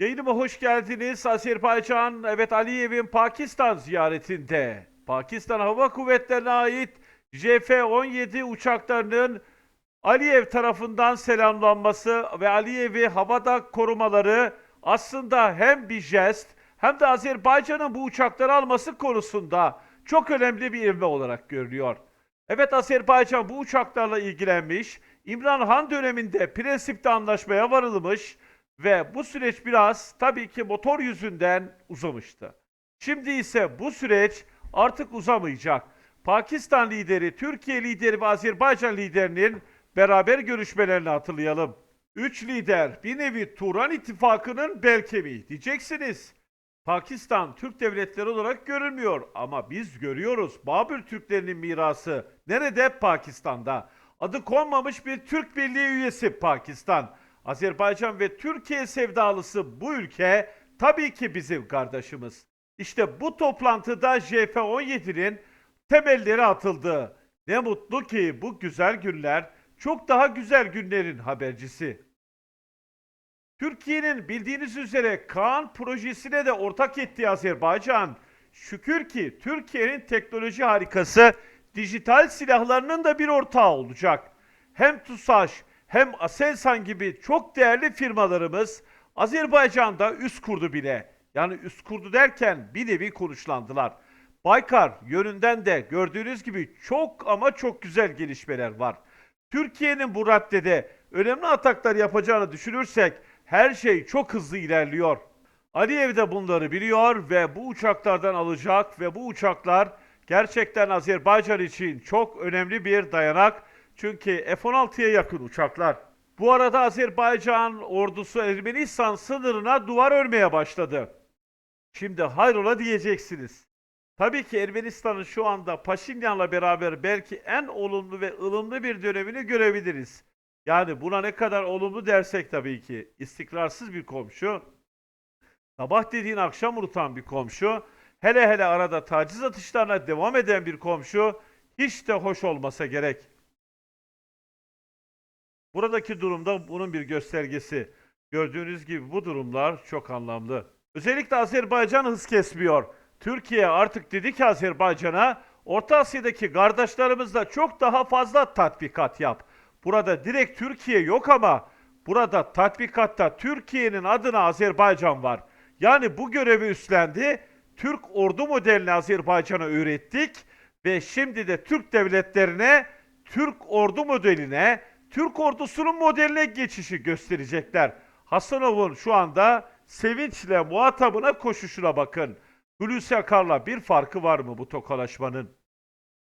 Yayınıma hoş geldiniz. Azerbaycan, evet Aliyev'in Pakistan ziyaretinde. Pakistan Hava Kuvvetleri'ne ait JF-17 uçaklarının Aliyev tarafından selamlanması ve Aliyev'i havada korumaları aslında hem bir jest hem de Azerbaycan'ın bu uçakları alması konusunda çok önemli bir ivme olarak görülüyor. Evet Azerbaycan bu uçaklarla ilgilenmiş, İmran Han döneminde prensipte anlaşmaya varılmış ve bu süreç biraz tabii ki motor yüzünden uzamıştı. Şimdi ise bu süreç artık uzamayacak. Pakistan lideri, Türkiye lideri ve Azerbaycan liderinin beraber görüşmelerini hatırlayalım. Üç lider bir nevi Turan İttifakı'nın bel kemiği diyeceksiniz. Pakistan Türk devletleri olarak görülmüyor ama biz görüyoruz. Babür Türklerinin mirası nerede? Pakistan'da. Adı konmamış bir Türk Birliği üyesi Pakistan. Azerbaycan ve Türkiye sevdalısı bu ülke tabii ki bizim kardeşimiz. İşte bu toplantıda JF-17'nin temelleri atıldı. Ne mutlu ki bu güzel günler çok daha güzel günlerin habercisi. Türkiye'nin bildiğiniz üzere Kaan projesine de ortak ettiği Azerbaycan, şükür ki Türkiye'nin teknoloji harikası dijital silahlarının da bir ortağı olacak. Hem TUSAŞ hem Aselsan gibi çok değerli firmalarımız Azerbaycan'da üst kurdu bile. Yani üst kurdu derken bir nevi konuşlandılar. Baykar yönünden de gördüğünüz gibi çok ama çok güzel gelişmeler var. Türkiye'nin bu raddede önemli ataklar yapacağını düşünürsek her şey çok hızlı ilerliyor. Aliyev de bunları biliyor ve bu uçaklardan alacak ve bu uçaklar gerçekten Azerbaycan için çok önemli bir dayanak. Çünkü F-16'ya yakın uçaklar. Bu arada Azerbaycan ordusu Ermenistan sınırına duvar örmeye başladı. Şimdi hayrola diyeceksiniz. Tabii ki Ermenistan'ın şu anda Paşinyan'la beraber belki en olumlu ve ılımlı bir dönemini görebiliriz. Yani buna ne kadar olumlu dersek tabii ki istikrarsız bir komşu, sabah dediğin akşam unutan bir komşu, hele hele arada taciz atışlarına devam eden bir komşu hiç de hoş olmasa gerek. Buradaki durumda bunun bir göstergesi. Gördüğünüz gibi bu durumlar çok anlamlı. Özellikle Azerbaycan hız kesmiyor. Türkiye artık dedi ki Azerbaycan'a Orta Asya'daki kardeşlerimizle çok daha fazla tatbikat yap. Burada direkt Türkiye yok ama burada tatbikatta Türkiye'nin adına Azerbaycan var. Yani bu görevi üstlendi. Türk ordu modelini Azerbaycan'a öğrettik ve şimdi de Türk devletlerine Türk ordu modeline, Türk ordusunun modeline geçişi gösterecekler. Hasanov'un şu anda sevinçle muhatabına koşuşuna bakın. Hulusi Akar'la bir farkı var mı bu tokalaşmanın?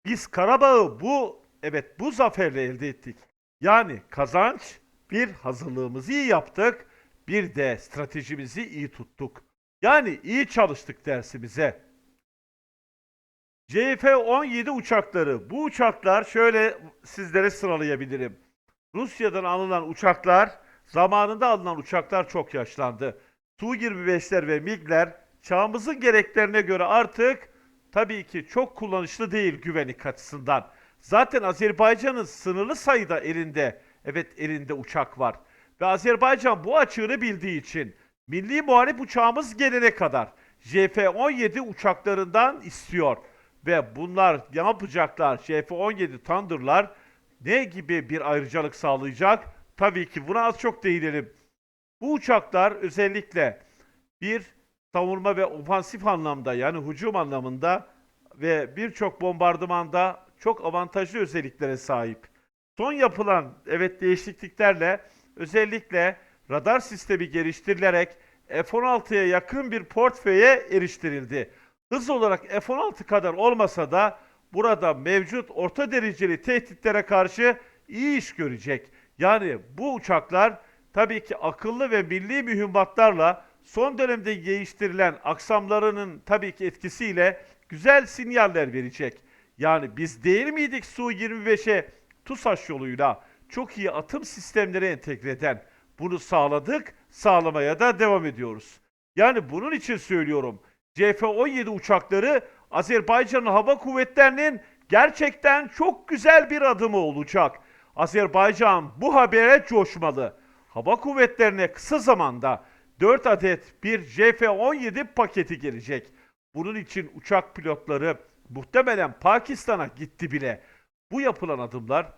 Biz Karabağ'ı bu, evet bu zaferle elde ettik. Yani kazanç, bir hazırlığımızı iyi yaptık, bir de stratejimizi iyi tuttuk. Yani iyi çalıştık dersimize. CF-17 uçakları. Bu uçaklar şöyle sizlere sıralayabilirim. Rusya'dan alınan uçaklar, zamanında alınan uçaklar çok yaşlandı. Su-25'ler ve MiG'ler çağımızın gereklerine göre artık tabii ki çok kullanışlı değil güvenlik açısından. Zaten Azerbaycan'ın sınırlı sayıda elinde, evet elinde uçak var. Ve Azerbaycan bu açığını bildiği için milli muharip uçağımız gelene kadar JF-17 uçaklarından istiyor. Ve bunlar ne yapacaklar? JF-17 Thunder'lar ne gibi bir ayrıcalık sağlayacak? Tabii ki buna az çok değinelim. Bu uçaklar özellikle bir savunma ve ofansif anlamda yani hücum anlamında ve birçok bombardımanda çok avantajlı özelliklere sahip. Son yapılan evet değişikliklerle özellikle radar sistemi geliştirilerek F-16'ya yakın bir portföye eriştirildi. Hız olarak F-16 kadar olmasa da burada mevcut orta dereceli tehditlere karşı iyi iş görecek. Yani bu uçaklar tabii ki akıllı ve milli mühimmatlarla son dönemde geliştirilen aksamlarının tabii ki etkisiyle güzel sinyaller verecek. Yani biz değil miydik Su-25'e TUSAŞ yoluyla çok iyi atım sistemleri entegre eden? Bunu sağladık, sağlamaya da devam ediyoruz. Yani bunun için söylüyorum. CF-17 uçakları Azerbaycan'ın hava kuvvetlerinin gerçekten çok güzel bir adımı olacak. Azerbaycan bu habere coşmalı. Hava kuvvetlerine kısa zamanda 4 adet bir JF-17 paketi gelecek. Bunun için uçak pilotları muhtemelen Pakistan'a gitti bile. Bu yapılan adımlar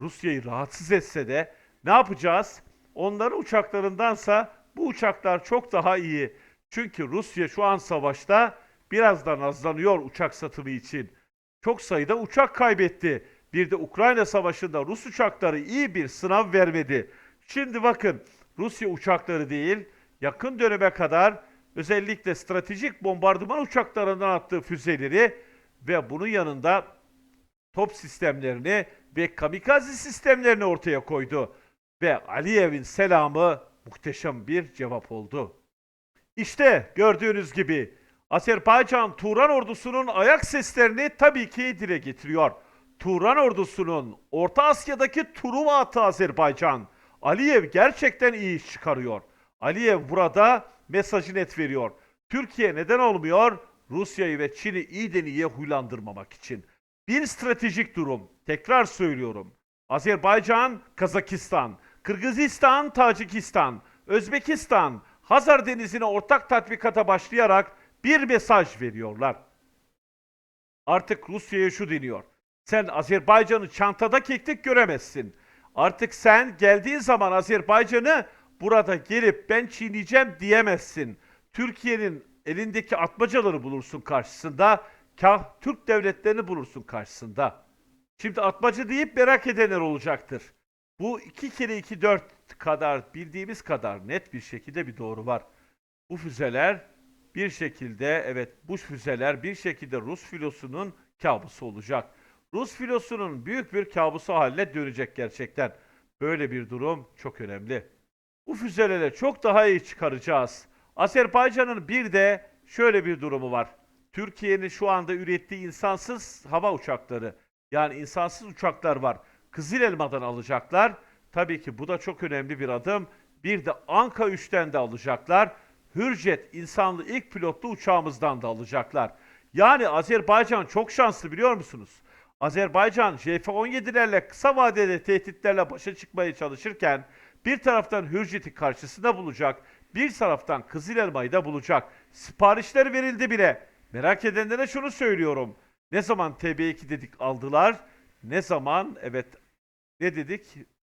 Rusya'yı rahatsız etse de ne yapacağız? Onların uçaklarındansa bu uçaklar çok daha iyi. Çünkü Rusya şu an savaşta biraz da nazlanıyor uçak satımı için. Çok sayıda uçak kaybetti. Bir de Ukrayna savaşında Rus uçakları iyi bir sınav vermedi. Şimdi bakın Rusya uçakları değil yakın döneme kadar özellikle stratejik bombardıman uçaklarından attığı füzeleri ve bunun yanında top sistemlerini ve kamikaze sistemlerini ortaya koydu. Ve Aliyev'in selamı muhteşem bir cevap oldu. İşte gördüğünüz gibi Azerbaycan Turan ordusunun ayak seslerini tabii ki dile getiriyor. Turan ordusunun Orta Asya'daki Truva atı Azerbaycan. Aliyev gerçekten iyi iş çıkarıyor. Aliyev burada mesajı net veriyor. Türkiye neden olmuyor? Rusya'yı ve Çin'i iyiden iyiye huylandırmamak için. Bir stratejik durum. Tekrar söylüyorum. Azerbaycan, Kazakistan, Kırgızistan, Tacikistan, Özbekistan, Hazar Denizi'ne ortak tatbikata başlayarak bir mesaj veriyorlar. Artık Rusya'ya şu deniyor. Sen Azerbaycan'ı çantada keklik göremezsin. Artık sen geldiğin zaman Azerbaycan'ı burada gelip ben çiğneyeceğim diyemezsin. Türkiye'nin elindeki atmacaları bulursun karşısında. Kah Türk devletlerini bulursun karşısında. Şimdi atmaca deyip merak edenler olacaktır. Bu iki kere iki dört kadar bildiğimiz kadar net bir şekilde bir doğru var. Bu füzeler bir şekilde evet bu füzeler bir şekilde Rus filosunun kabusu olacak. Rus filosunun büyük bir kabusu haline dönecek gerçekten. Böyle bir durum çok önemli. Bu füzeleri çok daha iyi çıkaracağız. Azerbaycan'ın bir de şöyle bir durumu var. Türkiye'nin şu anda ürettiği insansız hava uçakları yani insansız uçaklar var. Kızıl Elma'dan alacaklar. Tabii ki bu da çok önemli bir adım. Bir de Anka 3'ten de alacaklar. Hürjet insanlı ilk pilotlu uçağımızdan da alacaklar. Yani Azerbaycan çok şanslı biliyor musunuz? Azerbaycan JF-17'lerle kısa vadeli tehditlerle başa çıkmaya çalışırken bir taraftan Hürjet'i karşısında bulacak, bir taraftan Kızıl Elma'yı da bulacak. Siparişler verildi bile. Merak edenlere şunu söylüyorum. Ne zaman TB2 dedik aldılar, ne zaman evet ne dedik?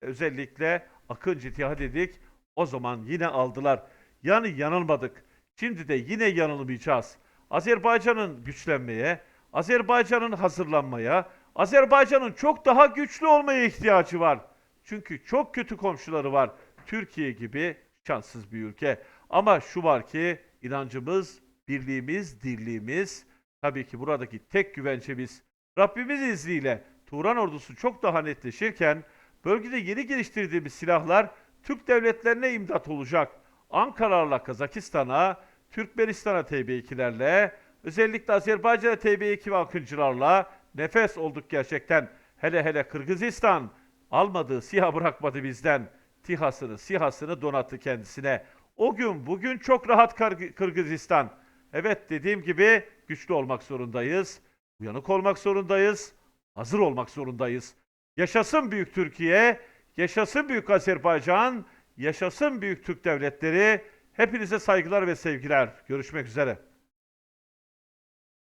Özellikle Akıncı TİHA dedik. O zaman yine aldılar. Yani yanılmadık. Şimdi de yine yanılmayacağız. Azerbaycan'ın güçlenmeye, Azerbaycan'ın hazırlanmaya, Azerbaycan'ın çok daha güçlü olmaya ihtiyacı var. Çünkü çok kötü komşuları var. Türkiye gibi şanssız bir ülke. Ama şu var ki inancımız, birliğimiz, dirliğimiz, tabii ki buradaki tek güvencemiz Rabbimiz izniyle Turan ordusu çok daha netleşirken bölgede yeni geliştirdiğimiz silahlar Türk devletlerine imdat olacak. Ankara'larla Kazakistan'a, Türkmenistan'a TB2'lerle, özellikle Azerbaycan'a TB2 ve Akıncılarla nefes olduk gerçekten. Hele hele Kırgızistan almadığı SİHA bırakmadı bizden. TİHA'sını, SİHA'sını donattı kendisine. O gün bugün çok rahat Kır- Kırgızistan. Evet dediğim gibi güçlü olmak zorundayız. Uyanık olmak zorundayız. Hazır olmak zorundayız. Yaşasın büyük Türkiye, yaşasın büyük Azerbaycan, yaşasın büyük Türk devletleri. Hepinize saygılar ve sevgiler. Görüşmek üzere.